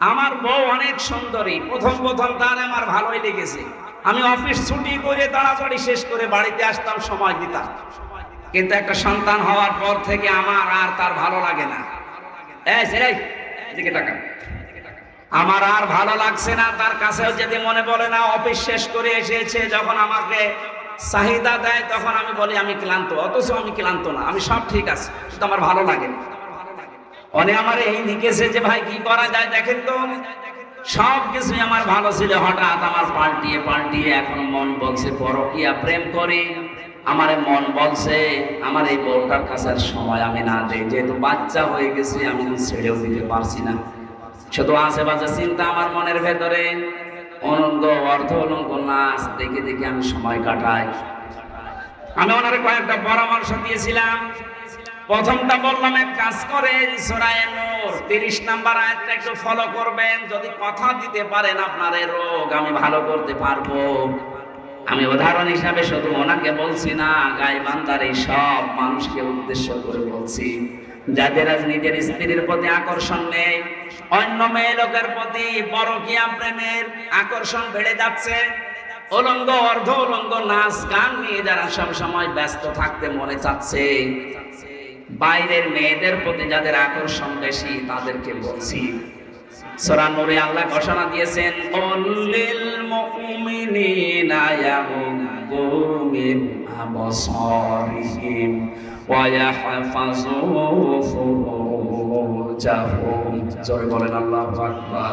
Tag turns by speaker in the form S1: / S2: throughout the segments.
S1: আমার বউ অনেক সুন্দরী। প্রথম প্রথম তার আমার ভালোই লেগেছে। আমি অফিস ছুটি করে তাড়াতাড়ি শেষ করে বাড়িতে আসতাম, সময় দিতাম। কিন্তু একটা সন্তান হওয়ার পর থেকে আমার আর তার ভালো লাগে না। আমার আর ভালো লাগছে না, তার কাছেও যদি মনে বলে না, অফিস শেষ করে এসেছে, যখন আমাকে চাহিদা দেয়, তখন আমি বলি, আমি ক্লান্ত। অথচ আমি ক্লান্ত না, আমি সব ঠিক আছে, শুধু আমার ভালো লাগে না। অনে আমার এই নিকেছে যে ভাই কি করা যায় দেখেন তো। সব কিছুই আমার ভালো ছিল। হঠাৎ আমার পাল্টিয়ে পাল্টিয়ে এখন মন বলছে, পরকিয়া প্রেম করে। আমার মন বলছে, আমার এই বউটার কাছে সময় আমি না দেই। যেহেতু বাচ্চা হয়ে গেছে, আমি ছেড়েও দিতে পারছি না। শুধু আশেপাশে চিন্তা আমার মনের ভেতরে। অনঙ্গ অর্থ অলঙ্গ নাচ দেখে দেখে আমি সময় কাটাই। আমি ওনারে কয়েকটা পরামর্শ দিয়েছিলাম। প্রথমটা বললাম, এক কাজ করে সরায় নূর। তিরিশ নাম্বার আয়াতটা একটু ফলো করবেন। যদি কথা দিতে পারেন আপনার রোগ, আমি ভালো করতে পারব। আমি উদাহরণ হিসাবে শুধু ওনাকে বলছি না গাই বান্দার এই সব মানুষকে উদ্দেশ্য করে বলছি। যাদের আজ নিজের স্ত্রীর প্রতি আকর্ষণ নেই, অন্য মেয়ে লোকের প্রতি পরকীয়া প্রেমের আকর্ষণ বেড়ে যাচ্ছে? অলঙ্গ অর্ধ অলঙ্গ নাচ গান নিয়ে যারা সব সময় ব্যস্ত থাকতে মনে চাচ্ছে বাইরের মেয়েদের প্রতি যাদের আকর্ষণ বেশি, তাদেরকে বলছি, সূরা নূরে আল্লাহ ঘোষণা দিয়েছেন কুল্লিল মুমিনিনা মিন ওয়া ইয়াহফাযু ফুরুজাহুম। জোরে বলেন আল্লাহু আকবার।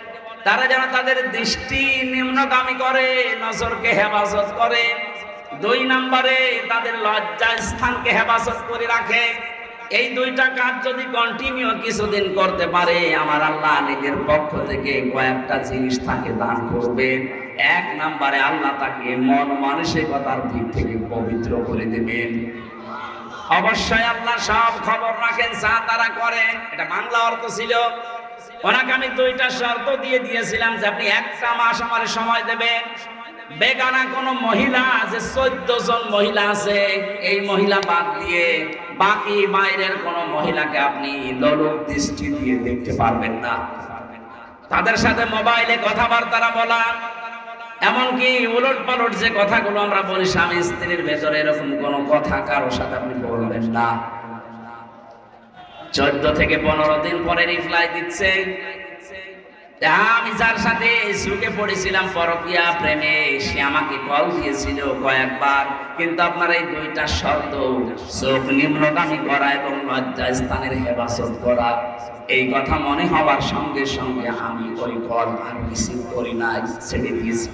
S1: তারা যেন তাদের দৃষ্টি নিম্নগামী করে, নজরকে হেফাজত করে। দুই নম্বরে তাদের লজ্জা স্থানকে হেফাজত করে রাখে। এই দুইটা কাজ যদি কন্টিনিউ কিছুদিন করতে পারে, আমার আল্লাহ নিজের পক্ষ থেকে কয়েকটা জিনিস তাকে দান করবে। এক নম্বরে আল্লাহ তাকে মন মানসিকতার দিক থেকে পবিত্র করে দেবেন। অবশ্যই আল্লাহ সব খবর রাখেন, যা তারা করেন। এটা বাংলা অর্থ ছিল। ওনাকে আমি দুইটা শর্ত দিয়ে দিয়েছিলাম যে আপনি একটা মাস আমার সময় দেবেন। বেগানা কোন মহিলা, যে চোদ্দ জন মহিলা আছে, এই মহিলা বাদ দিয়ে বাকি বাইরের কোন মহিলাকে আপনি দৃষ্টি দিয়ে দেখতে পারবেন না। তাদের সাথে মোবাইলে কথাবার্তা বলা, এমনকি উলট পালট যে কথাগুলো আমরা বলি, স্বামী স্ত্রীর ভেতরে এরকম কোন কথা কারোর সাথে আপনি বলবেন না। চোদ্দ থেকে পনেরো দিন পরে রিপ্লাই দিচ্ছে। আমি যার সাথে সুখে পড়েছিলাম, পরকিয়া প্রেমে, সে আমাকে কল দিয়েছিল কয়েকবার। কিন্তু আপনার এই দুইটা শব্দ, চোখ নিম্নগামী করা এবং করা, এই কথা মনে হওয়ার সঙ্গে সঙ্গে আমি ওই কল আর রিসিভ করি নাই ছেড়ে দিয়েছি।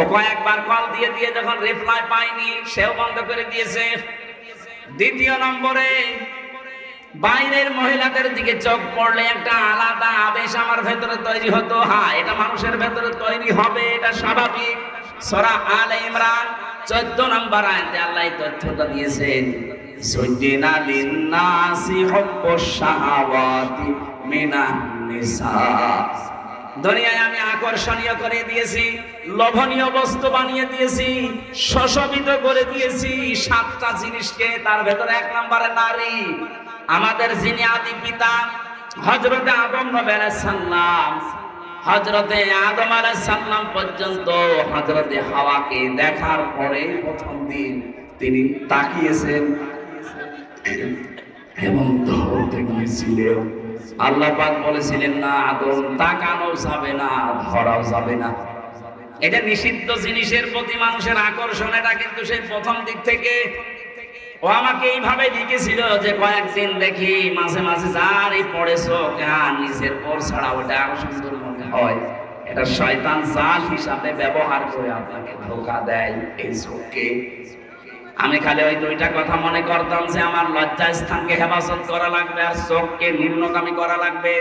S1: ও কয়েকবার কল দিয়ে দিয়ে যখন রিপ্লাই পাইনি, সেও বন্ধ করে দিয়েছে। দ্বিতীয় নম্বরে বাইরের মহিলাদের দিকে চোখ পড়লে একটা আলাদা আবেশ আমার ভেতরে তৈরি হতো। হ্যাঁ এটা মানুষের ভেতরে তৈরি হবে, এটা স্বাভাবিক। সরা আল ইমরান, চোদ্দ নম্বর আয়তে আল্লাহ তথ্যটা দিয়েছেন আমি আকর্ষণীয় করে দিয়েছি, লোভনীয় বস্তু বানিয়ে দিয়েছি করে দিয়েছি, সাতটা জিনিসকে তার ভেতরে এক নম্বরে নারী। আমাদের যিনি আদি পিতা হজরতে আদম আলাইহিস হজরতে আদম সালাম পর্যন্ত হজরতে হাওয়াকে দেখার পরে প্রথম দিন তিনি তাকিয়েছেন এবং ধরতে গিয়েছিলেন। আল্লাহ পাক বলেছিলেন, না আদম, তাকানো যাবে না, ধরাও যাবে না। এটা নিষিদ্ধ জিনিসের প্রতি মানুষের আকর্ষণ এটা কিন্তু সেই প্রথম দিক থেকে ও আমাকে এইভাবে লিখেছিল যে কয়েকদিন দেখি মাঝে মাঝে যারই পড়েছো কেন নিজের পর ছাড়া ওটা আরও সুন্দর মনে হয়। এটা শয়তান জাল হিসাবে ব্যবহার করে আপনাকে ধোকা দেয় এই চোখকে আমি খালি ওই দুইটা কথা মনে করতাম যে আমার লজ্জা স্থানকে হেফাজত করা লাগবে আর চোখকে নিম্নগামী করা লাগবে।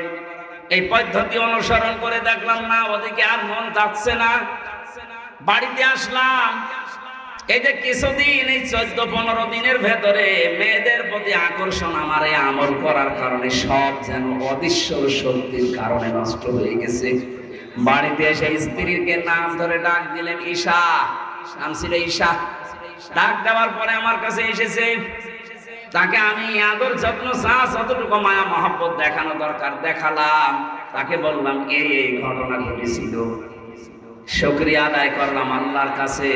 S1: এই পদ্ধতি অনুসরণ করে দেখলাম, না, ওদিকে আর মন যাচ্ছে না। বাড়িতে আসলাম এই যে কিছুদিন, এই চোদ্দ, পনেরো দিনের ভেতরে মেয়েদের প্রতি আকর্ষণ আমার এই আমল করার কারণে সব যেন অদৃশ্য শক্তির কারণে নষ্ট হয়ে গেছে। বাড়িতে এসে স্ত্রীকে নাম ধরে ডাক দিলেন, ঈশা। নাম ছিল ঈশা। ডাক দেওয়ার পরে আমার কাছে এসেছে, তাকে আমি আদর যত্ন, চা, যতটুকু মায়া, মহব্বত দেখানো দরকার, দেখালাম। তাকে বললাম, এই এই ঘটনা ঘটেছিল। শুক্রিয়া আদায় করলাম আল্লাহর কাছে।